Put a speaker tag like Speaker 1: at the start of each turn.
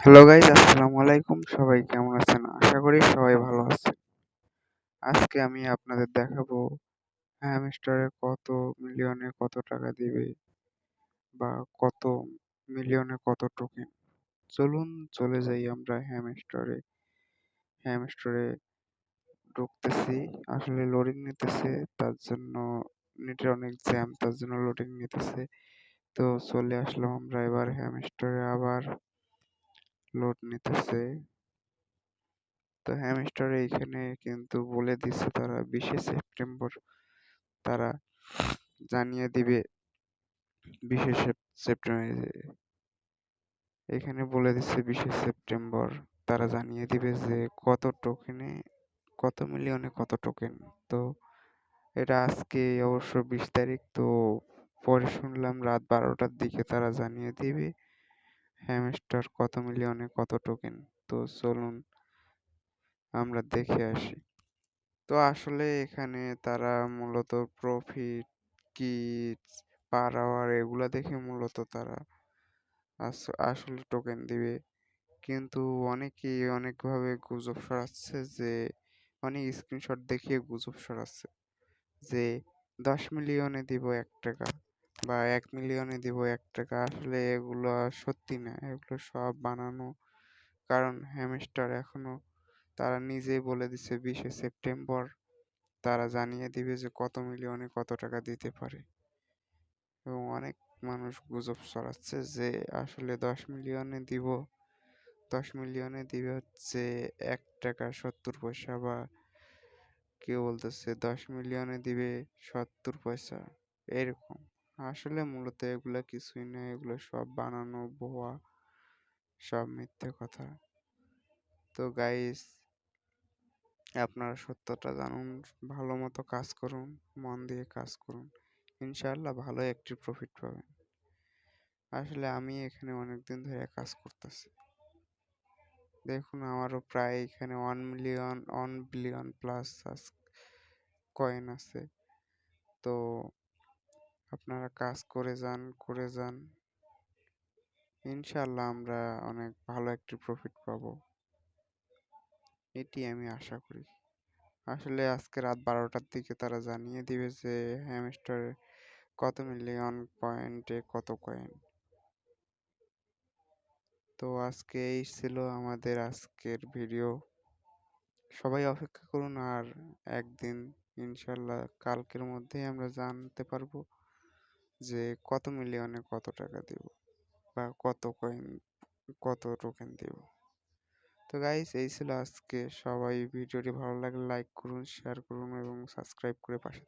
Speaker 1: Hello guys আসসালামু আলাইকুম। সবাই কেমন আছেন? আশা করি সবাই ভালো আছেন। আজকে আমি আপনাদের দেখাবো হ্যামস্টারে কত মিলিয়নে কত টাকা দিবে বা কত মিলিয়নে কত টোকেন চলুন চলে যাই আমরা হ্যামস্টারে হ্যামস্টারে ঢুকতেছি। আসলে লোডিং নিতেছে, তার জন্য নেটের অনেক জ্যাম তার জন্য লোডিং নিতেছে। তো চলে আসলাম আমরা এবার হ্যামস্টারে আবার। লোড নিতেছে। তো হ্যামস্টার এইখানে কিন্তু বলে দিচ্ছে তারা বিশে সেপ্টেম্বর তারা জানিয়ে দিবে বিশে সেপ্টেম্বর এখানে বলে দিচ্ছে বিশে সেপ্টেম্বর তারা জানিয়ে দিবে যে কত টোকেনে কত মিলিয়নে কত টোকেন তো এটা আজকে অবশ্য বিশ তারিখ, তো পরে শুনলাম রাত বারোটার দিকে তারা জানিয়ে দিবে। হ্যামস্টার কত মিলিয়নে কত টোকেন তো চলুন আমরা দেখে আসি। তো আসলে এখানে তারা মূলত প্রফিট কি পার আওয়ার এগুলো দেখে মূলত তারা আসলে টোকেন দিবে। কিন্তু অনেকেই অনেকভাবে গুজব সরাচ্ছে যে, অনেক স্ক্রিনশট দেখিয়ে গুজব সরাচ্ছে যে, দশ মিলিয়নে দিব এক টাকা। বা এক মিলিয়নে দিব, এক টাকা আসলে এগুলো সত্যি না। এগুলো সব বানানো, কারণ হ্যামস্টার এখনও তারা নিজেই বলে দিছে বিশে সেপ্টেম্বর তারা জানিয়ে দিবে যে কত মিলিয়নে কত টাকা দিতে পারে। এবং অনেক মানুষ গুজব ছড়াচ্ছে যে আসলে দশ মিলিয়নে দিব, দশ মিলিয়নে দিবে হচ্ছে এক টাকা সত্তর পয়সা বা কেউ বলতেছে দশ মিলিয়নে দিবে সত্তর পয়সা, এরকম। আসলে মূলত এগুলা কিছুই না, এগুলো সব বানানো ভুয়া সব মিথ্যে কথা। তো গাইস আপনারা সত্যটা জানুন, ভালো মতো কাজ করুন, মন দিয়ে কাজ করুন, ইনশাআল্লাহ ভালো একটি প্রফিট পাবেন। আসলে আমি এখানে অনেক দিন ধরে কাজ করতেছি। দেখুন আমারও প্রায় এখানে one million one billion plus coin আছে। তো আপনারা কাজ করে যান করে যান। ইনশাল্লাহ আমরা অনেক ভালো একটি প্রফিট পাবো। এটি আমি আশা করি। আসলে আজকে রাত বারোটার দিকে তারা জানিয়ে দিবে যে হ্যামস্টার কত মিলিয়ন পয়েন্টে কত কয়েন তো আজকে এই ছিল আমাদের আজকের ভিডিও সবাই অপেক্ষা করুন আর একদিন ইনশাল্লাহ কালকের মধ্যেই আমরা জানতে পারব। যে কত মিলিয়নে কত টাকা দিব বা কত কয়েন কত টোকেন দিব। তো গাইস এই ছিল আজকে সবাই। ভিডিওটি ভালো লাগলে লাইক করুন শেয়ার করুন এবং সাবস্ক্রাইব করে পাশে